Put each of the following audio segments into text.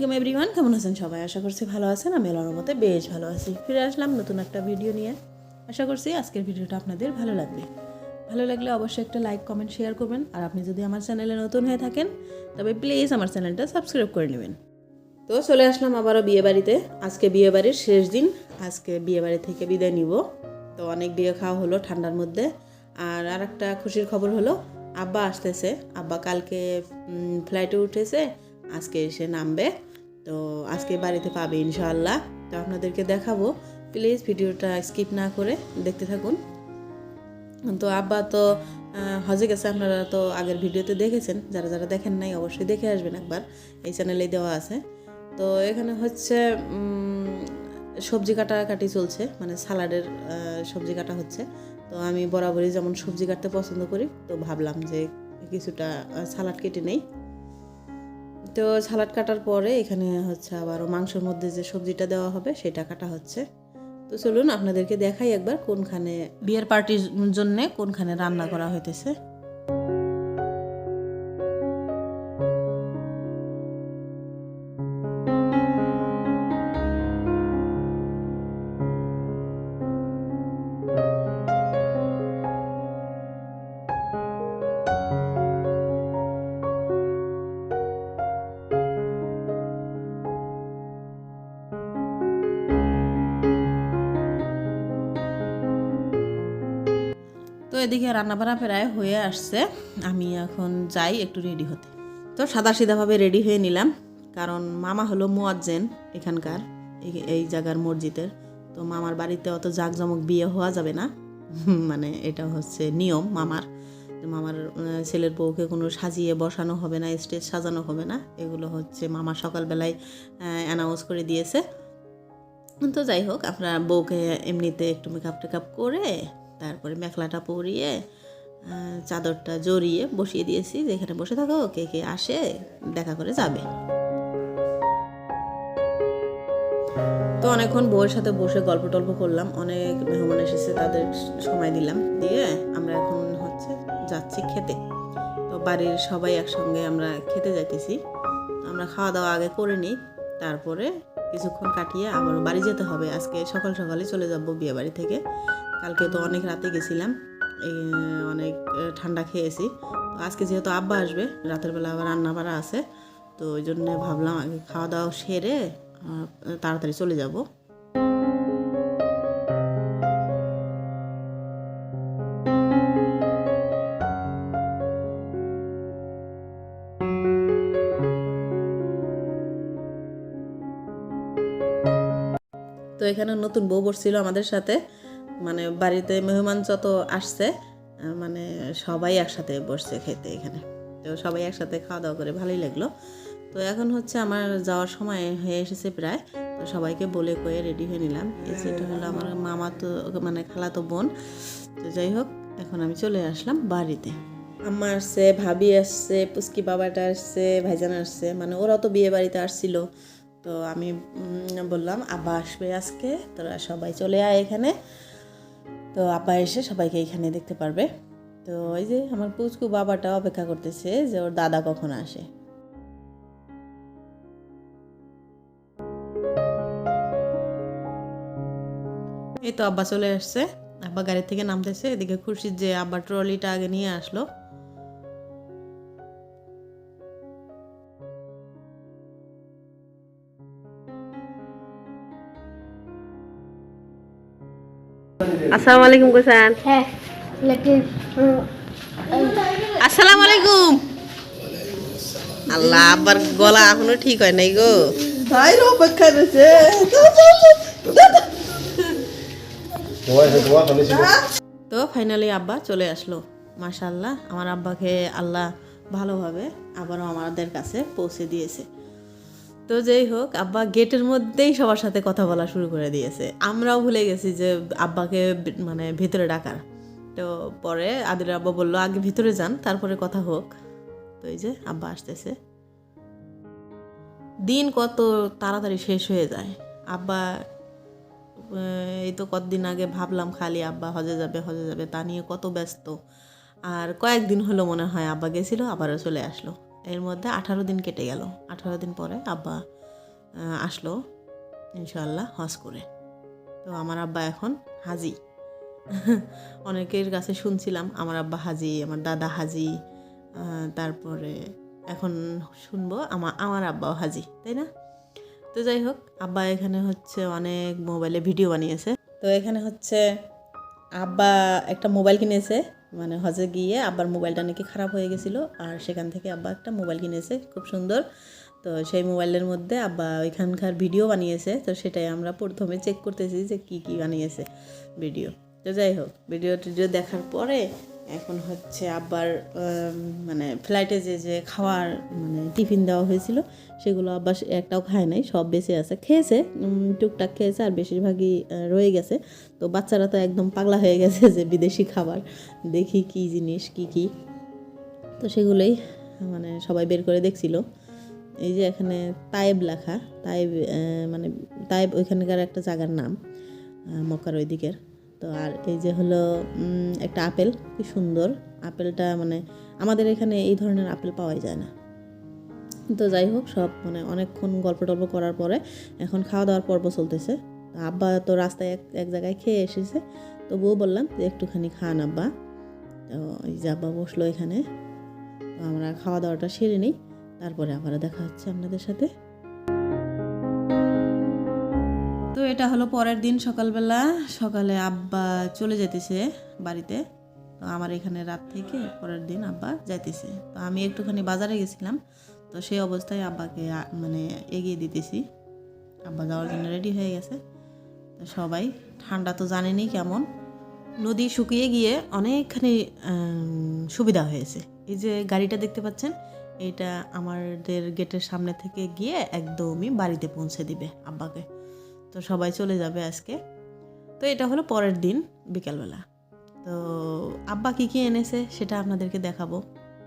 আলাইকুম এভরিওয়ান, কেমন আছেন সবাই? আশা করছি ভালো আছেন। আমি আল্লাহর মতে বেশ ভালো আছি। ফিরে আসলাম নতুন একটা ভিডিও নিয়ে। আশা করছি আজকের ভিডিওটা আপনাদের ভালো লাগবে। ভালো লাগলে অবশ্যই একটা লাইক, কমেন্ট, শেয়ার করবেন। আর আপনি যদি আমার চ্যানেলে নতুন হয়ে থাকেন, তবে প্লিজ আমার চ্যানেলটা সাবস্ক্রাইব করে নেবেন। তো চলে আসলাম আবারও বিয়ে বাড়িতে আজকে বিয়েবাড়ির শেষ দিন। আজকে বিয়েবাড়ি থেকে বিদায় নিব। তো অনেক বিয়ে খাওয়া হলো ঠান্ডার মধ্যে। আর আর একটা খুশির খবর হলো, আব্বা আসতেছে। আব্বা কালকে ফ্লাইটে উঠেছে। আজকে এসে নামবে। তো আজকে বাড়িতে পাবে ইনশাআল্লাহ। তো আপনাদেরকে দেখাবো। প্লিজ ভিডিওটা স্কিপ না করে দেখতে থাকুন। তো আব্বা তো হজে গেছে, আপনারা তো আগের ভিডিওতে দেখেছেন। যারা যারা দেখেন নাই, অবশ্যই দেখে আসবেন একবার। এই চ্যানেলেই দেওয়া আছে। তো এখানে হচ্ছে সবজি কাটাকাটি চলছে। মানে সালাডের সবজি কাটা হচ্ছে। তো আমি বরাবরই যেমন সবজি কাটতে পছন্দ করি, তো ভাবলাম যে কিছুটা সালাড কেটে নেই। তো সালাড কাটার পরে এখানে হচ্ছে আবারও মাংসের মধ্যে যে সবজিটা দেওয়া হবে সেটা কাটা হচ্ছে। তো চলুন আপনাদেরকে দেখাই একবার কোনখানে বিয়ের পার্টির জন্যে কোনখানে রান্না করা হইতেছে। তো এদিকে রান্নাবাড়া প্রায় হয়ে আসছে। আমি এখন যাই একটু রেডি হতে। তো সাদা সিধাভাবে রেডি হয়ে নিলাম, কারণ মামা হলো মুয়াজ্জেন এখানকার, এই- জায়গার মসজিদের। তো মামার বাড়িতে অত জাঁকজমক বিয়ে হওয়া যাবে না। মানে এটা হচ্ছে নিয়ম মামার। মামার ছেলের বউকে কোনো সাজিয়ে বসানো হবে না, স্টেজ সাজানো হবে না। এগুলো হচ্ছে মামা সকালবেলায় অ্যানাউন্স করে দিয়েছে। তো যাই হোক আপনার বউকে এমনিতে একটু মেকআপ টেকআপ করে তারপরে মেখলাটা পরিয়ে চাদরটা জড়িয়ে বসিয়ে দিয়েছি। যেখানে বসে থাকো, কে কে আসে দেখা করে যাবে। তো অনেকক্ষণ বউয়ের সাথে বসে গল্প টল্প করলাম। অনেক মেহমান এসেছে, তাদের সময় দিলাম দিয়ে আমরা এখন হচ্ছে যাচ্ছি খেতে। তো বাড়ির সবাই একসঙ্গে আমরা খেতে যাইতেছি। আমরা খাওয়া দাওয়া আগে করে নিই, তারপরে কিছুক্ষণ কাটিয়ে আবারও বাড়ি যেতে হবে। আজকে সকাল সকালে চলে যাব বিয়ে বাড়ি থেকে। কালকে তো অনেক রাতে গেছিলাম। অনেক ঠান্ডা খেয়েছি। তো আজকে যেহেতু আব্বা আসবে, রাতের বেলা আবার রান্না বাড়া আছে। তো ওই জন্য ভাবলাম আগে খাওয়া দাওয়া সেরে তাড়াতাড়ি চলে যাব। তো এখানে নতুন বউ বসছিল আমাদের সাথে। মানে বাড়িতে মেহমান যত আসছে মানে সবাই একসাথে বসছে খেতে এখানে। তো সবাই একসাথে খাওয়া দাওয়া করে ভালোই লাগল। তো এখন হচ্ছে আমার যাওয়ার সময় হয়ে এসেছে প্রায়। তো সবাইকে বলে কয়ে রেডি হয়ে নিলাম। এই সেটা হলো আমার মামা তো মানে খালাতো বোন। তো যাই হোক, এখন আমি চলে আসলাম বাড়িতে। আম্মা আসছে, ভাবি আসছে পুস্কি বাবাটা আসছে, ভাইজান আসছে। মানে ওরাও তো বিয়ে বাড়িতে আসছিল। তো আমি বললাম, আব্বা আসবে আজকে, তোরা সবাই চলে আয় এখানে। তো আব্বা এসে সবাইকে এখানে দেখতে পারবে। তো ওই যে আমার পুচকু বাবাটা অপেক্ষা করতেছে যে ওর দাদা কখন আসে। এই তো আব্বা চলে আসছে। আব্বা গাড়ি থেকে নামতেছে, এদিকে খুশির যে আব্বা ট্রলিটা আগে নিয়ে আসলো। আসসালামু আলাইকুম কোসান। হ্যাঁ লেকিন আসসালামু আলাইকুম। আল্লাহ আব্বার গলা এখনও ঠিক হয় নাই গো। ভাইয়ের অপেক্ষা রয়েছে তো ফাইনালি আব্বা চলে আসলো। মাশাল্লাহ আমার আব্বাকে আল্লাহ ভালোভাবে আবারও আমাদের কাছে পৌঁছে দিয়েছে। তো যাই হোক, আব্বা গেটের মধ্যেই সবার সাথে কথা বলা শুরু করে দিয়েছে। আমরাও ভুলে গেছি যে আব্বাকে মানে ভিতরে ডাকার। তো পরে আদির আব্বা বলল, আগে ভিতরে যান, তারপরে কথা হোক। তো এই যে আব্বা আসতেছে। দিন কত তাড়াতাড়ি শেষ হয়ে যায়। আব্বা এই তো কতদিন আগে ভাবলাম খালি আব্বা হজে যাবে হজে যাবে, তা নিয়ে কত ব্যস্ত। আর কয়েকদিন হলো মনে হয় আব্বা গেছিল, আবারও চলে আসলো। এর মধ্যে আঠারো দিন কেটে গেল। আঠারো দিন পরে আব্বা আসলো ইনশাল্লাহ হজ করে। তো আমার আব্বা এখন হাজি। অনেকের কাছে শুনছিলাম, আমার আব্বা হাজি, আমার দাদা হাজি তারপরে এখন শুনব আমার আমার আব্বাও হাজি, তাই না? তো যাই হোক, আব্বা এখানে হচ্ছে অনেক মোবাইলে ভিডিও বানিয়েছে। তো এখানে হচ্ছে আব্বা একটা মোবাইল কিনেছে মানে হজে গিয়ে আব্বার মোবাইলটা নাকি খারাপ হয়ে গেছিল আর সেখান থেকে আব্বা একটা মোবাইল কিনেছে, খুব সুন্দর। তো সেই মোবাইলের মধ্যে আব্বা ওইখানকার ভিডিও বানিয়েছে, তো সেটাই আমরা প্রথমে চেক করতেছি যে কি কি বানিয়েছে ভিডিও তো যাই হোক ভিডিও টিডিও দেখার পরে এখন হচ্ছে আব্বার মানে ফ্লাইটে যে যে খাওয়ার মানে টিফিন দেওয়া হয়েছিল, সেগুলো আব্বা একটাও খায় নাই, সব বেঁচে আছে। খেয়েছে টুকটাক খেয়েছে, আর বেশিরভাগই রয়ে গেছে। তো বাচ্চারা তো একদম পাগলা হয়ে গেছে যে বিদেশি খাবার। দেখি কি জিনিস, কি কি। তো সেগুলোই মানে সবাই বের করে দেখছিল। এই যে এখানে তায়েব লেখা, তায়েব মানে তায়েব ওইখানকার একটা জায়গার নাম মক্কার ওই দিকের তো আর এই যে হলো একটা আপেল, কি সুন্দর। আপেলটা মানে আমাদের এখানে এই ধরনের আপেল পাওয়াই যায় না। তো যাই হোক, সব মানে অনেকক্ষণ গল্প টল্প করার পরে এখন খাওয়া দাওয়ার পর্ব চলতেছে। আব্বা তো রাস্তায় এক এক জায়গায় খেয়ে এসেছে। তো বউ বললাম যে একটুখানি খান আব্বা। তো এই যে আব্বা বসল এখানে। তো আমরা খাওয়া দাওয়াটা সেরে নিই। তারপরে আবার দেখা হচ্ছে আপনাদের সাথে। এটা হলো পরের দিন সকালবেলা। সকালে আব্বা চলে যেতেছে বাড়িতে। তো আমার এখানে রাত থেকে পরের দিন আব্বা যাইতেছে। তো আমি একটুখানি বাজারে গেছিলাম। তো সেই অবস্থায় আব্বাকে মানে এগিয়ে দিতেছি। আব্বা যাওয়ার জন্য রেডি হয়ে গেছে। তো সবাই, ঠান্ডা তো জানেনি কেমন। নদী শুকিয়ে গিয়ে অনেকখানি সুবিধা হয়েছে। এই যে গাড়িটা দেখতে পাচ্ছেন, এটা আমাদের গেটের সামনে থেকে গিয়ে একদমই বাড়িতে পৌঁছে দিবে আব্বাকে। তো সবাই চলে যাবে আজকে। তো এটা হলো পরের দিন বিকালবেলা। তো আব্বা কী কী এনেছে সেটা আপনাদেরকে দেখাবো।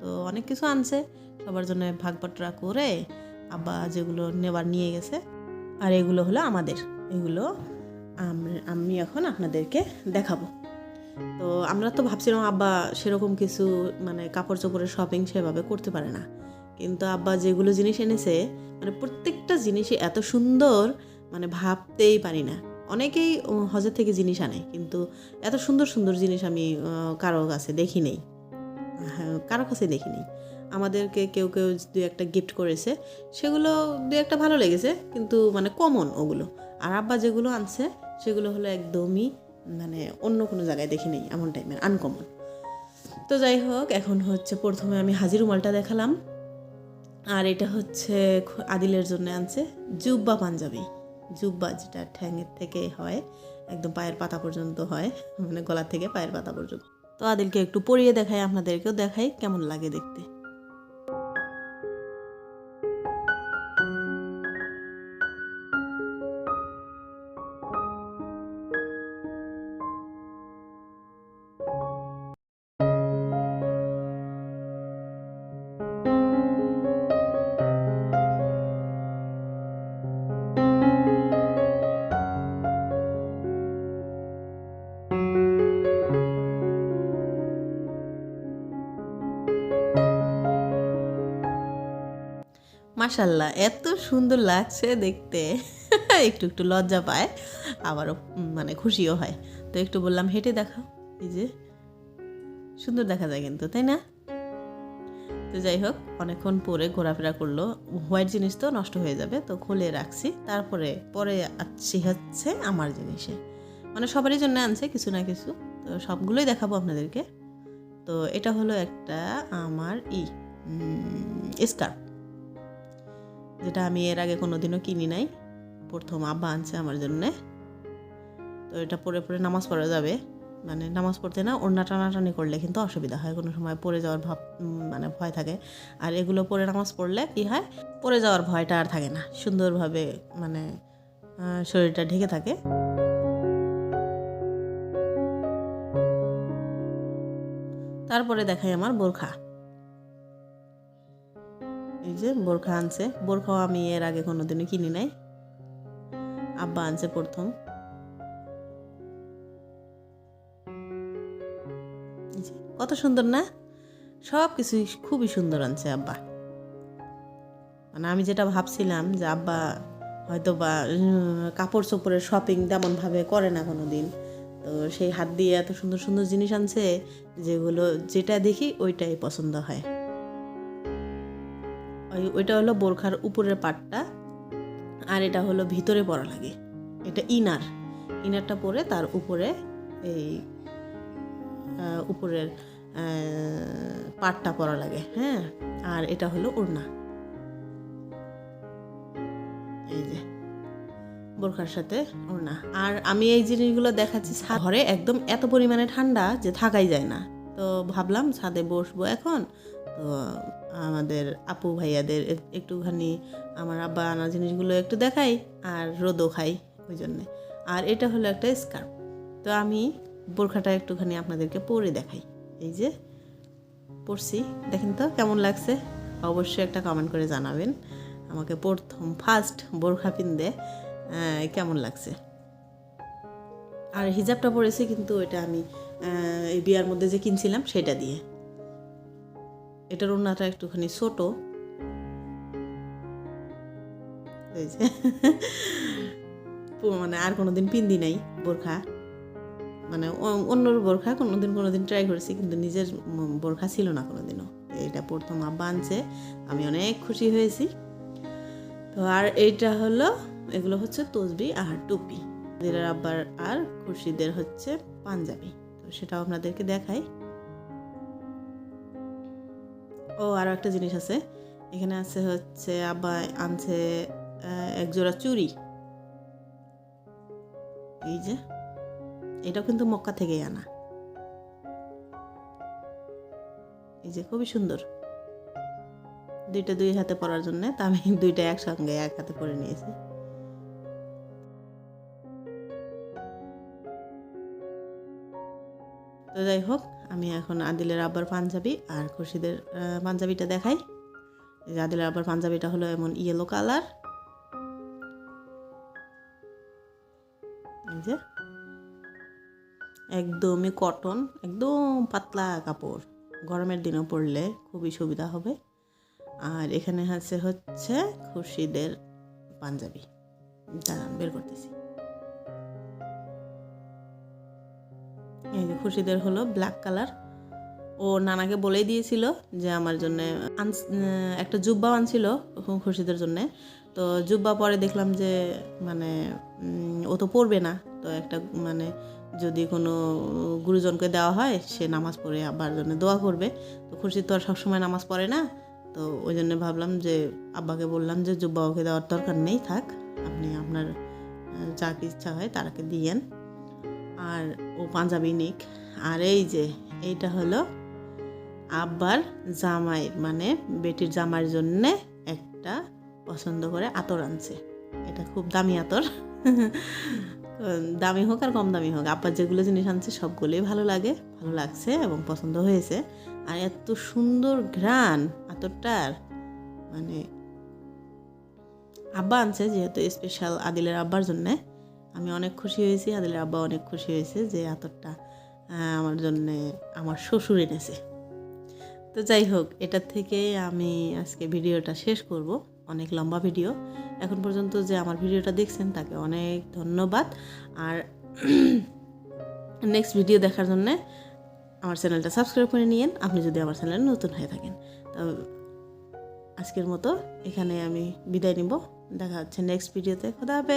তো অনেক কিছু আনছে, সবার জন্য ভাগ বাটরা করে আব্বা যেগুলো নেবার নিয়ে গেছে। আর এগুলো হলো আমাদের। এগুলো আমি এখন আপনাদেরকে দেখাবো। তো আমরা তো ভাবছিলাম আব্বা সেরকম কিছু মানে কাপড় চোপড়ের শপিং সেভাবে করতে পারে না। কিন্তু আব্বা যেগুলো জিনিস এনেছে মানে প্রত্যেকটা জিনিসই এত সুন্দর মানে ভাবতেই পারি না। অনেকেই হজের থেকে জিনিস আনে কিন্তু এত সুন্দর সুন্দর জিনিস আমি কারও কাছে দেখি নেই। হ্যাঁ, কারও কাছে দেখি নেই। আমাদেরকে কেউ কেউ দু একটা গিফট করেছে সেগুলো দু একটা ভালো লেগেছে কিন্তু মানে কমন ওগুলো। আর আব্বা যেগুলো আনছে সেগুলো হলো একদমই মানে অন্য কোনো জায়গায় দেখি নেই এমন টাইমের আনকমন তো যাই হোক এখন হচ্ছে প্রথমে আমি হাজির রুমালটা দেখালাম। আর এটা হচ্ছে আদিলের জন্য আনছে জুব্বা পাঞ্জাবি। জুব্বা যেটা ঠ্যাঙের থেকে হয়, একদম পায়ের পাতা পর্যন্ত হয় মানে গলা থেকে পায়ের পাতা পর্যন্ত। তো আদিলকে একটু পরিয়ে দেখাই, আপনাদেরকেও দেখাই কেমন লাগে দেখতে। মাশাল্লাহ, এত সুন্দর লাগছে দেখতে। একটু একটু লজ্জা পায়, আবারও মানে খুশিও হয়। তো একটু বললাম, হেঁটে দেখাও। এই যে, সুন্দর দেখা যায় কিন্তু, তাই না? তো যাই হোক, অনেকক্ষণ পরে ঘোরাফেরা করল। হোয়াইট জিনিস তো নষ্ট হয়ে যাবে, তো খুলে রাখছি। তারপরে, পরে আসছি হচ্ছে আমার জিনিসে। মানে সবারই জন্য আনছে, কিছু না কিছু। তো সবগুলোই দেখাবো আপনাদেরকে। তো এটা হলো একটা আমার ই স্কার্ফ। যেটা আমি এর আগে কোনো দিনও কিনি নাই। প্রথম আব্বা আনছে আমার জন্যে। তো এটা পরে পরে নামাজ পড়া যাবে। মানে নামাজ পড়তে না ওড়না টানাটানি করলে কিন্তু অসুবিধা হয়। কোনো সময় পড়ে যাওয়ার ভাব মানে ভয় থাকে। আর এগুলো পরে নামাজ পড়লে কি হয়? পড়ে যাওয়ার ভয়টা আর থাকে না। সুন্দরভাবে মানে শরীরটা ঢেকে থাকে। তারপরে দেখাই আমার বোরখা। যে বোরখা আনছে। বোরখাও আমি এর আগে কোনোদিনও কিনি নাই। আব্বা আনছে প্রথম। কত সুন্দর না? সব কিছুই খুবই সুন্দর আনছে আব্বা। মানে আমি যেটা ভাবছিলাম যে আব্বা হয়তো বা কাপড় চোপড়ের শপিং তেমনভাবে করে না কোনো দিন তো সেই হাত দিয়ে এত সুন্দর সুন্দর জিনিস আনছে, যেগুলো যেটা দেখি ওইটাই পছন্দ হয়। ওই ওইটা হলো বোরখার উপরের পাটটা আর এটা হলো ভিতরে পরা লাগে। এটা ইনার। ইনারটা পরে তার উপরে এই উপরের পাটটা পরা লাগে হ্যাঁ? আর এটা হলো ওড়না। এই যে, বোরখার সাথে ওড়না। আর আমি এই জিনিসগুলো দেখাচ্ছি ঘরে একদম এত পরিমাণে ঠান্ডা যে থাকাই যায় না। তো ভাবলাম ছাদে বসবো এখন। তো, আমাদের আপু ভাইয়াদের একটুখানি আমার আব্বা আনা জিনিসগুলো একটু দেখাই আর রোদও খাই ওই জন্যে। আর এটা হলো একটা স্কার্ফ। তো আমি বোরখাটা একটুখানি আপনাদেরকে পরে দেখাই। এই যে পরছি। দেখেন তো কেমন লাগছে? অবশ্যই একটা কমেন্ট করে জানাবেন। আমাকে প্রথম ফার্স্ট বোরখা পিনদে কেমন লাগছে? আর হিজাবটা পরেছি কিন্তু এটা আমি বিয়ার মধ্যে যে কিনছিলাম সেটা দিয়ে। এটার ওড়নাটা একটুখানি ছোট। এই যে। মানে আর কোনোদিন পিন্দি নাই বোরখা। মানে অন্যর বোরখা কোনোদিন কোনোদিন ট্রাই করেছি, কিন্তু নিজের বোরখা ছিল না কোনোদিনও। এটা প্রথম আব্বা আনছে, আমি অনেক খুশি হয়েছি। তো আর এইটা হলো, এগুলো হচ্ছে তসবি আর টুপি। দিলের আব্বার আর খুশিদের হচ্ছে পাঞ্জাবি। তো সেটাও আপনাদেরকে দেখাই। ও আরও একটা জিনিস আছে। এখানে আছে হচ্ছে আব্বা আনছে এক জোড়া চুড়ি। এই যে, এটাও কিন্তু মক্কা থেকেই আনা। এই যে, খুবই সুন্দর। দুইটা দুই হাতে পরার জন্য তা আমি দুইটা একসঙ্গে এক হাতে পরে নিয়েছি। তো যাই হোক আমি এখন আদিলের আব্বার পাঞ্জাবি আর খুশিদের পাঞ্জাবিটা দেখাই। যে আদিলের আব্বার পাঞ্জাবিটা হলো এমন ইয়েলো কালার এই যে একদমই কটন একদম পাতলা কাপড়। গরমের দিনেও পরলে খুবই সুবিধা হবে। আর এখানে আছে হচ্ছে খুশিদের পাঞ্জাবি। দাঁড়ান, বের করতেছি। যে খুশিদের হলো ব্ল্যাক কালার ও নানাকে বলেই দিয়েছিল যে আমার জন্য একটা জুব্বা আনছিল খুশিদের জন্য। তো জুব্বা পরে দেখলাম যে মানে ও তো পড়বে না। তো একটা মানে যদি কোনো গুরুজনকে দেওয়া হয়, সে নামাজ পড়ে আব্বার জন্য দোয়া করবে। তো খুশি তো আর সবসময় নামাজ পড়ে না। তো ওই জন্য ভাবলাম যে আব্বাকে বললাম যে জুব্বা ওকে দেওয়ার দরকার নেই, থাক। আপনি আপনার যাকে ইচ্ছা হয় তারাকে দিয়েন আর ও পাঞ্জাবি নিক। আর এই যে, এইটা হলো আব্বার জামাই মানে বেটির জামাইয়ের জন্যে একটা পছন্দ করে আতর আনছে। এটা খুব দামি আতর। দামি হোক আর কম দামি হোক, আব্বার যেগুলো জিনিস আনছে সবগুলোই ভালো লাগে, ভালো লাগছে এবং পছন্দ হয়েছে। আর এত সুন্দর ঘ্রাণ আতরটার মানে আব্বা আনছে যেহেতু স্পেশাল আদিলের আব্বার জন্যে। আমি অনেক খুশি হয়েছি, আদিলের আব্বা অনেক খুশি হয়েছে যে আতরটা আমার জন্যে আমার শ্বশুর এনেছে। তো যাই হোক এটার থেকে আমি আজকে ভিডিওটা শেষ করব। অনেক লম্বা ভিডিও। এখন পর্যন্ত যে আমার ভিডিওটা দেখছেন, তাকে অনেক ধন্যবাদ। আর নেক্সট ভিডিও দেখার জন্য আমার চ্যানেলটা সাবস্ক্রাইব করে নিয়েন। আপনি যদি আমার চ্যানেলে নতুন হয়ে থাকেন, তো আজকের মতো এখানে আমি বিদায় নিব। দেখা হচ্ছে নেক্সট ভিডিওতে খোদা হাফেজ।